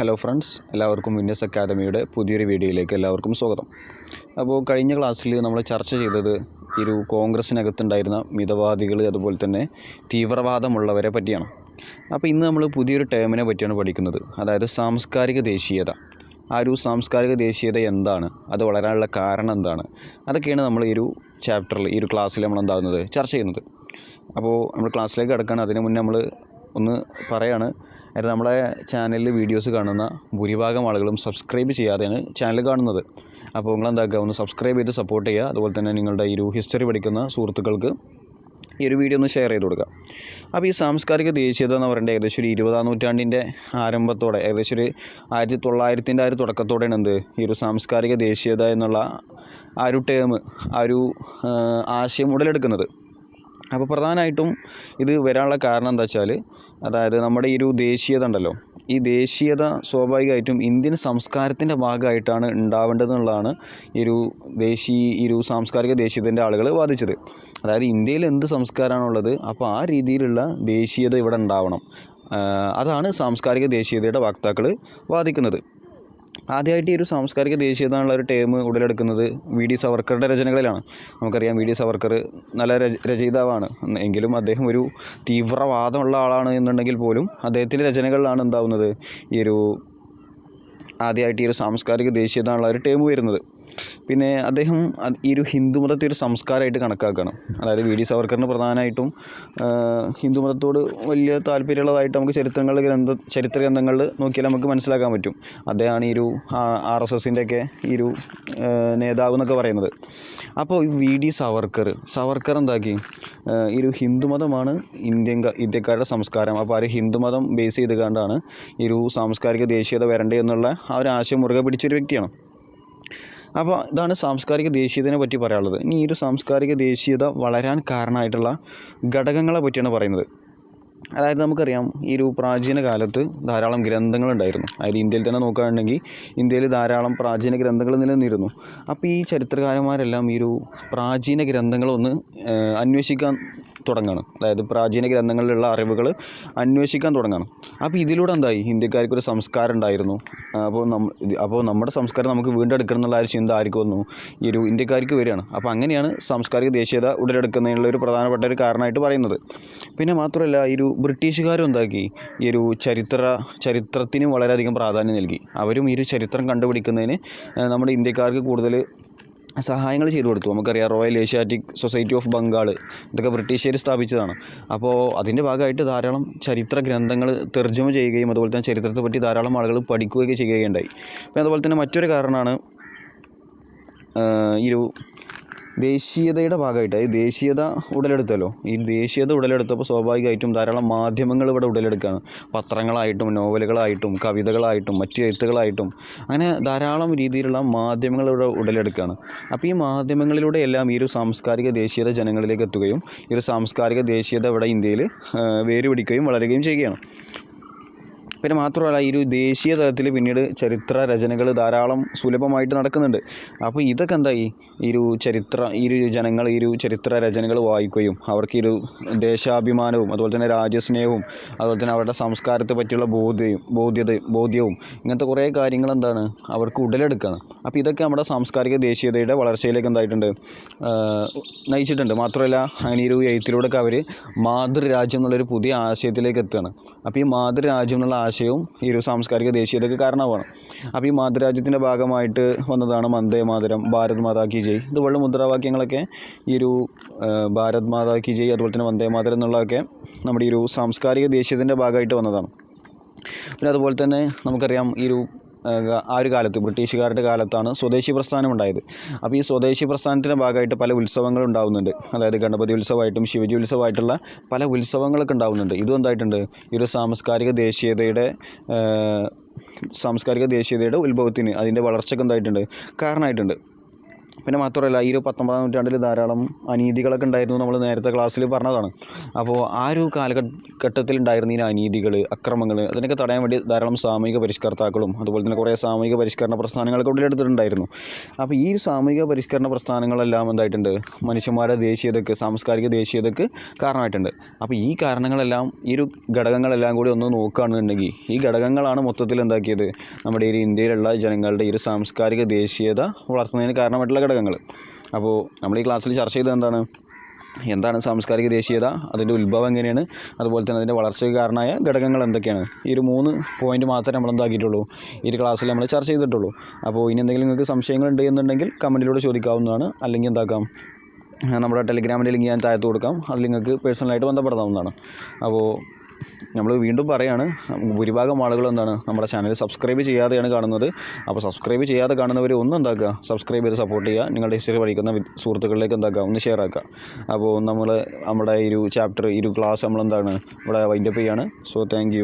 Hello friends എല്ലാവർക്കും winners അക്കാദമിയുടെ പുതിയൊരു വീഡിയോയിലേക്ക് എല്ലാവർക്കും സ്വാഗതം. അപ്പോൾ കഴിഞ്ഞ ക്ലാസ്സിൽ നമ്മൾ ചർച്ച ചെയ്തത് ഒരു കോൺഗ്രസ്സിനകത്തുണ്ടായിരുന്ന മിതവാദികൾ അതുപോലെ തന്നെ തീവ്രവാദമുള്ളവരെ പറ്റിയാണ്. അപ്പോൾ ഇന്ന് നമ്മൾ പുതിയൊരു ടേമിനെ പറ്റിയാണ് പഠിക്കുന്നത്. അതായത് സാംസ്കാരിക ദേശീയത. ആ ഒരു സാംസ്കാരിക ദേശീയത എന്താണ്? അത് വളരാനുള്ള കാരണം എന്താണ്? അതൊക്കെയാണ് നമ്മൾ ഈ ഒരു ചാപ്റ്ററിൽ ഈ ഒരു ക്ലാസ്സിൽ നമ്മൾ എന്താകുന്നത് ചർച്ച ചെയ്യുന്നത്. അപ്പോൾ നമ്മൾ ക്ലാസ്സിലേക്ക് കിടക്കാൻ അതിന് മുന്നേ നമ്മൾ ഒന്ന് പറയാണ്. അതായത് നമ്മുടെ ചാനലിൽ വീഡിയോസ് കാണുന്ന ഭൂരിഭാഗം ആളുകളും സബ്സ്ക്രൈബ് ചെയ്യാതെയാണ് ചാനൽ കാണുന്നത്. അപ്പോൾ നിങ്ങൾ എന്താക്കുക ഒന്ന് സബ്സ്ക്രൈബ് ചെയ്ത് സപ്പോർട്ട് ചെയ്യുക. അതുപോലെ തന്നെ നിങ്ങളുടെ ഈ ഒരു ഹിസ്റ്ററി പഠിക്കുന്ന സുഹൃത്തുക്കൾക്ക് ഈ ഒരു വീഡിയോ ഒന്ന് ഷെയർ ചെയ്ത് കൊടുക്കുക. അപ്പോൾ ഈ സാംസ്കാരിക ദേശീയത എന്ന് പറയുന്നത് ഏകദേശം ഒരു ഇരുപതാം നൂറ്റാണ്ടിന്റെ ആരംഭത്തോടെ ഏകദേശം ഒരു ആയിരത്തി തൊള്ളായിരത്തിന്റെ ആ ഒരു തുടക്കത്തോടെയാണ് എന്ത്? ഈ ഒരു സാംസ്കാരിക ദേശീയത എന്നുള്ള ആ ഒരു ടേം ആ ഒരു ആശയം ഉടലെടുക്കുന്നത്. അപ്പോൾ പ്രധാനമായിട്ടും ഇത് വരാനുള്ള കാരണം എന്താ വെച്ചാൽ അതായത് നമ്മുടെ ഈ ഒരു ദേശീയത ഉണ്ടല്ലോ. ഈ ദേശീയത സ്വാഭാവികമായിട്ടും ഇന്ത്യൻ സംസ്കാരത്തിന്റെ ഭാഗമായിട്ടാണ് ഉണ്ടാവേണ്ടതെന്നുള്ളതാണ് ഈ ഒരു ദേശീയ ഈ ഒരു സാംസ്കാരിക ദേശീയതന്റെ ആളുകൾ വാദിച്ചത്. അതായത് ഇന്ത്യയിൽ എന്ത് സംസ്കാരമാണുള്ളത് അപ്പോൾ ആ രീതിയിലുള്ള ദേശീയത ഇവിടെ ഉണ്ടാവണം. അതാണ് സാംസ്കാരിക ദേശീയതയുടെ വക്താക്കൾ വാദിക്കുന്നത്. ആദ്യമായിട്ട് ഈ ഒരു സാംസ്കാരിക ദേശീയത എന്നുള്ള ഒരു ടേം ഉടലെടുക്കുന്നത് വി ഡി സവർക്കറുടെ രചനകളിലാണ്. നമുക്കറിയാം വി ഡി സവർക്കർ നല്ല രച രചയിതാവാണ്. എങ്കിലും അദ്ദേഹം ഒരു തീവ്രവാദമുള്ള ആളാണ് എന്നുണ്ടെങ്കിൽ പോലും അദ്ദേഹത്തിന്റെ രചനകളിലാണ് എന്താവുന്നത്? ഈ ഒരു ആദ്യമായിട്ട് ഈ ഒരു സാംസ്കാരിക ദേശീയത എന്നുള്ള ഒരു ടേം വരുന്നത്. പിന്നെ അദ്ദേഹം ഈ ഒരു ഹിന്ദുമതത്തെ ഒരു സംസ്കാരമായിട്ട് കണക്കാക്കണം. അതായത് വി ഡി സവർക്കറിന് പ്രധാനമായിട്ടും ഹിന്ദുമതത്തോട് വലിയ താല്പര്യമുള്ളതായിട്ട് നമുക്ക് ചരിത്രങ്ങൾ ഗ്രന്ഥ ചരിത്ര ഗ്രന്ഥങ്ങളിൽ നോക്കിയാൽ നമുക്ക് മനസ്സിലാക്കാൻ പറ്റും. അദ്ദേഹമാണ് ഈ ഒരു ആർ എസ് എസിന്റെ ഒക്കെ ഈ ഒരു നേതാവ് എന്നൊക്കെ പറയുന്നത്. അപ്പോൾ വി ഡി സവർക്കർ സവർക്കർ എന്താക്കി? ഈ ഒരു ഹിന്ദുമതമാണ് ഇന്ത്യൻ ഇന്ത്യക്കാരുടെ സംസ്കാരം. അപ്പോൾ ആ ഒരു ഹിന്ദുമതം ബേസ് ചെയ്ത് കണ്ടാണ് ഈ ഒരു സാംസ്കാരിക ദേശീയത വരണ്ടേ എന്നുള്ള ആ ഒരു ആശയം മുറുകെ പിടിച്ചൊരു വ്യക്തിയാണ്. അപ്പോൾ ഇതാണ് സാംസ്കാരിക ദേശീയതനെ പറ്റി പറയാനുള്ളത്. ഇനി ഈ ഒരു സാംസ്കാരിക ദേശീയത വളരാൻ കാരണമായിട്ടുള്ള ഘടകങ്ങളെ പറ്റിയാണ് പറയുന്നത്. അതായത് നമുക്കറിയാം ഈ ഒരു പ്രാചീന കാലത്ത് ധാരാളം ഗ്രന്ഥങ്ങളുണ്ടായിരുന്നു. അതായത് ഇന്ത്യയിൽ തന്നെ നോക്കുകയാണെങ്കിൽ ഇന്ത്യയിൽ ധാരാളം പ്രാചീന ഗ്രന്ഥങ്ങൾ നിലനിന്നിരുന്നു. അപ്പോൾ ഈ ചരിത്രകാരന്മാരെല്ലാം ഈ ഒരു പ്രാചീന ഗ്രന്ഥങ്ങളൊന്ന് അന്വേഷിക്കാൻ തുടങ്ങുകയാണ് അതായത് പ്രാചീന ഗ്രന്ഥങ്ങളിലുള്ള അറിവുകൾ അന്വേഷിക്കാൻ തുടങ്ങുകയാണ് അപ്പോൾ ഇതിലൂടെ എന്തായി? ഇന്ത്യക്കാർക്ക് ഒരു സംസ്കാരം ഉണ്ടായിരുന്നു. അപ്പോൾ നമ്മ അപ്പോൾ നമ്മുടെ സംസ്കാരം നമുക്ക് വീണ്ടെടുക്കണം എന്നുള്ള ഒരു ചിന്ത ആർക്ക് വന്നു. ഈ ഒരു ഇന്ത്യക്കാർക്ക് വരികയാണ്. അപ്പോൾ അങ്ങനെയാണ് സാംസ്കാരിക ദേശീയത ഉടലെടുക്കുന്നതിനുള്ള ഒരു പ്രധാനപ്പെട്ട ഒരു കാരണമായിട്ട് പറയുന്നത്. പിന്നെ മാത്രമല്ല ഈ ഒരു ബ്രിട്ടീഷുകാരും എന്താക്കി? ഈ ഒരു ചരിത്ര ചരിത്രത്തിന് വളരെയധികം പ്രാധാന്യം നൽകി. അവരും ഈ ഒരു ചരിത്രം കണ്ടുപിടിക്കുന്നതിന് നമ്മുടെ ഇന്ത്യക്കാർക്ക് കൂടുതൽ സഹായങ്ങൾ ചെയ്തു കൊടുത്തു. നമുക്കറിയാം Royal Asiatic Society of Bengal ഇതൊക്കെ ബ്രിട്ടീഷുകാർ സ്ഥാപിച്ചതാണ്. അപ്പോൾ അതിന്റെ ഭാഗമായിട്ട് ധാരാളം ചരിത്ര ഗ്രന്ഥങ്ങൾ തെർജമ ചെയ്യുകയും അതുപോലെ തന്നെ ചരിത്രത്തെ പറ്റി ധാരാളം ആളുകൾ പഠിക്കുകയൊക്കെ ചെയ്യുകയുണ്ടായി. പിന്നെ അതുപോലെ തന്നെ മറ്റൊരു കാരണമാണ് ഈ ഒരു ദേശീയതയുടെ ഭാഗമായിട്ട് അതായത് ദേശീയത ഉടലെടുത്തല്ലോ. ഈ ദേശീയത ഉടലെടുത്തപ്പോൾ സ്വാഭാവികമായിട്ടും ധാരാളം മാധ്യമങ്ങൾ ഇവിടെ ഉടലെടുക്കുകയാണ്. പത്രങ്ങളായിട്ടും നോവലുകളായിട്ടും കവിതകളായിട്ടും മറ്റ് എഴുത്തുകളായിട്ടും അങ്ങനെ ധാരാളം രീതിയിലുള്ള മാധ്യമങ്ങൾ ഇവിടെ ഉടലെടുക്കുകയാണ്. അപ്പോൾ ഈ മാധ്യമങ്ങളിലൂടെ എല്ലാം ഈ ഒരു സാംസ്കാരിക ദേശീയത ജനങ്ങളിലേക്ക് എത്തുകയും ഈ ഒരു സാംസ്കാരിക ദേശീയത ഇവിടെ ഇന്ത്യയിൽ വേരുപിടിക്കുകയും വളരുകയും ചെയ്യുകയാണ്. പിന്നെ മാത്രമല്ല ഈ ഒരു ദേശീയ തലത്തിൽ പിന്നീട് ചരിത്ര രചനകൾ ധാരാളം സുലഭമായിട്ട് നടക്കുന്നുണ്ട്. അപ്പോൾ ഇതൊക്കെ എന്തായി? ഈ ഒരു ചരിത്ര ഈ ഒരു ജനങ്ങൾ ഈ ഒരു ചരിത്ര രചനകൾ വായിക്കുകയും അവർക്ക് ഈ ഒരു ദേശാഭിമാനവും അതുപോലെ തന്നെ രാജ്യസ്നേഹവും അതുപോലെ തന്നെ അവരുടെ സംസ്കാരത്തെ പറ്റിയുള്ള ബോധ്യം ബോധ്യത ബോധ്യവും ഇങ്ങനത്തെ കുറേ കാര്യങ്ങൾ എന്താണ് അവർക്ക് ഉടലെടുക്കുകയാണ് അപ്പോൾ ഇതൊക്കെ നമ്മുടെ സാംസ്കാരിക ദേശീയതയുടെ വളർച്ചയിലേക്ക് എന്തായിട്ടുണ്ട്? നയിച്ചിട്ടുണ്ട്. മാത്രമല്ല അങ്ങനെ ഈ ഒരു എഴുത്തിലൂടെയൊക്കെ അവർ മാതൃരാജ്യം എന്നുള്ളൊരു പുതിയ ആശയത്തിലേക്ക് എത്തുകയാണ്. അപ്പോൾ ഈ മാതൃരാജ്യം എന്നുള്ള ആശയവും ഈ ഒരു സാംസ്കാരിക ദേശീയതയ്ക്ക് കാരണമാണ്. അപ്പോൾ ഈ മാതൃരാജ്യത്തിന്റെ ഭാഗമായിട്ട് വന്നതാണ് വന്ദേ മാതരം ഭാരത് മാതാ കി ജയ്. ഇതുപോലുള്ള മുദ്രാവാക്യങ്ങളൊക്കെ ഈ ഒരു ഭാരത് മാതാ കി ജയ് അതുപോലെ തന്നെ വന്ദേ മാതരം എന്നുള്ളതൊക്കെ നമ്മുടെ ഈ ഒരു സാംസ്കാരിക ദേശീയത്തിന്റെ ഭാഗമായിട്ട് വന്നതാണ്. പിന്നെ അതുപോലെ തന്നെ നമുക്കറിയാം ഈ ഒരു ആ, ഒരു കാലത്ത് ബ്രിട്ടീഷുകാരുടെ കാലത്താണ് സ്വദേശി പ്രസ്ഥാനം ഉണ്ടായത്. അപ്പോൾ ഈ സ്വദേശി പ്രസ്ഥാനത്തിന്റെ ഭാഗമായിട്ട് പല ഉത്സവങ്ങൾ ഉണ്ടാവുന്നുണ്ട്. അതായത് ഗണപതി ഉത്സവമായിട്ടും ശിവജി ഉത്സവമായിട്ടുള്ള പല ഉത്സവങ്ങളൊക്കെ ഉണ്ടാവുന്നുണ്ട്. ഇതും എന്തായിട്ടുണ്ട്? ഈ ഒരു സാംസ്കാരിക ദേശീയതയുടെ സാംസ്കാരിക ദേശീയതയുടെ ഉത്ഭവത്തിന് അതിന്റെ വളർച്ചയ്ക്ക് എന്തായിട്ടുണ്ട്? കാരണമായിട്ടുണ്ട്. പിന്നെ മാത്രമല്ല ഈ ഒരു പത്തൊമ്പതാം നൂറ്റാണ്ടിൽ ധാരാളം അനീതികളൊക്കെ ഉണ്ടായിരുന്നു നമ്മൾ നേരത്തെ ക്ലാസ്സിൽ പറഞ്ഞതാണ്. അപ്പോൾ ആ ഒരു കാലഘട്ടത്തിൽ ഉണ്ടായിരുന്ന ഈ അനീതികൾ അക്രമങ്ങൾ അതിനൊക്കെ തടയാൻ വേണ്ടി ധാരാളം സാമൂഹിക പരിഷ്കർത്താക്കളും അതുപോലെ തന്നെ കുറേ സാമൂഹിക പരിഷ്കരണ പ്രസ്ഥാനങ്ങളൊക്കെ ഉടലെടുത്തിട്ടുണ്ടായിരുന്നു അപ്പോൾ ഈ സാമൂഹിക പരിഷ്കരണ പ്രസ്ഥാനങ്ങളെല്ലാം എന്തായിട്ടുണ്ട്? മനുഷ്യന്മാരുടെ ദേശീയതയ്ക്ക് സാംസ്കാരിക ദേശീയതയ്ക്ക് കാരണമായിട്ടുണ്ട്. അപ്പോൾ ഈ കാരണങ്ങളെല്ലാം ഈ ഒരു ഘടകങ്ങളെല്ലാം കൂടി ഒന്ന് നോക്കുകയാണെന്നുണ്ടെങ്കിൽ ഈ ഘടകങ്ങളാണ് മൊത്തത്തിൽ എന്താക്കിയത് നമ്മുടെ ഈ ഇന്ത്യയിലുള്ള ജനങ്ങളുടെ ഈ ഒരു സാംസ്കാരിക ദേശീയത വളർത്തുന്നതിന് കാരണമായിട്ടുള്ള ഘടകങ്ങൾ. അപ്പോൾ നമ്മൾ ഈ ക്ലാസ്സിൽ ചർച്ച ചെയ്തത് എന്താണ്? എന്താണ് സാംസ്കാരിക ദേശീയത അതിന്റെ ഉത്ഭവം എങ്ങനെയാണ് അതുപോലെ തന്നെ അതിന്റെ വളർച്ചയ്ക്ക് കാരണമായ ഘടകങ്ങൾ എന്തൊക്കെയാണ്? ഈ ഒരു മൂന്ന് പോയിന്റ് മാത്രമേ നമ്മൾ എന്താക്കിയിട്ടുള്ളൂ. ഈ ഒരു ക്ലാസ്സിൽ നമ്മൾ ചർച്ച ചെയ്തിട്ടുള്ളൂ. അപ്പോൾ ഇനി എന്തെങ്കിലും നിങ്ങൾക്ക് സംശയങ്ങളുണ്ട് എന്നുണ്ടെങ്കിൽ കമന്റിലൂടെ ചോദിക്കാവുന്നതാണ്. അല്ലെങ്കിൽ എന്താക്കാം? നമ്മുടെ ടെലിഗ്രാമിന്റെ ലിങ്ക് ഞാൻ താഴത്ത് കൊടുക്കാം. അതിൽ നിങ്ങൾക്ക് പേഴ്സണലായിട്ട് ബന്ധപ്പെടാവുന്നതാണ് അപ്പോൾ നമ്മൾ വീണ്ടും പറയാണ് ഭൂരിഭാഗം ആളുകൾ എന്താണ് നമ്മുടെ ചാനൽ സബ്സ്ക്രൈബ് ചെയ്യാതെയാണ് കാണുന്നത്. അപ്പോൾ സബ്സ്ക്രൈബ് ചെയ്യാതെ കാണുന്നവർ ഒന്ന് എന്താക്കുക? സബ്സ്ക്രൈബ് ചെയ്ത് സപ്പോർട്ട് ചെയ്യുക. നിങ്ങളുടെ ഹിസ്റ്ററി പഠിക്കുന്ന സുഹൃത്തുക്കളിലേക്ക് എന്താക്കുക? ഒന്ന് ഷെയർ ആക്കുക. അപ്പോൾ നമ്മൾ നമ്മുടെ ഒരു ചാപ്റ്റർ ഒരു ക്ലാസ് നമ്മൾ എന്താണ് ഇവിടെ വൈൻഡപ്പ് ചെയ്യാണ്. So thank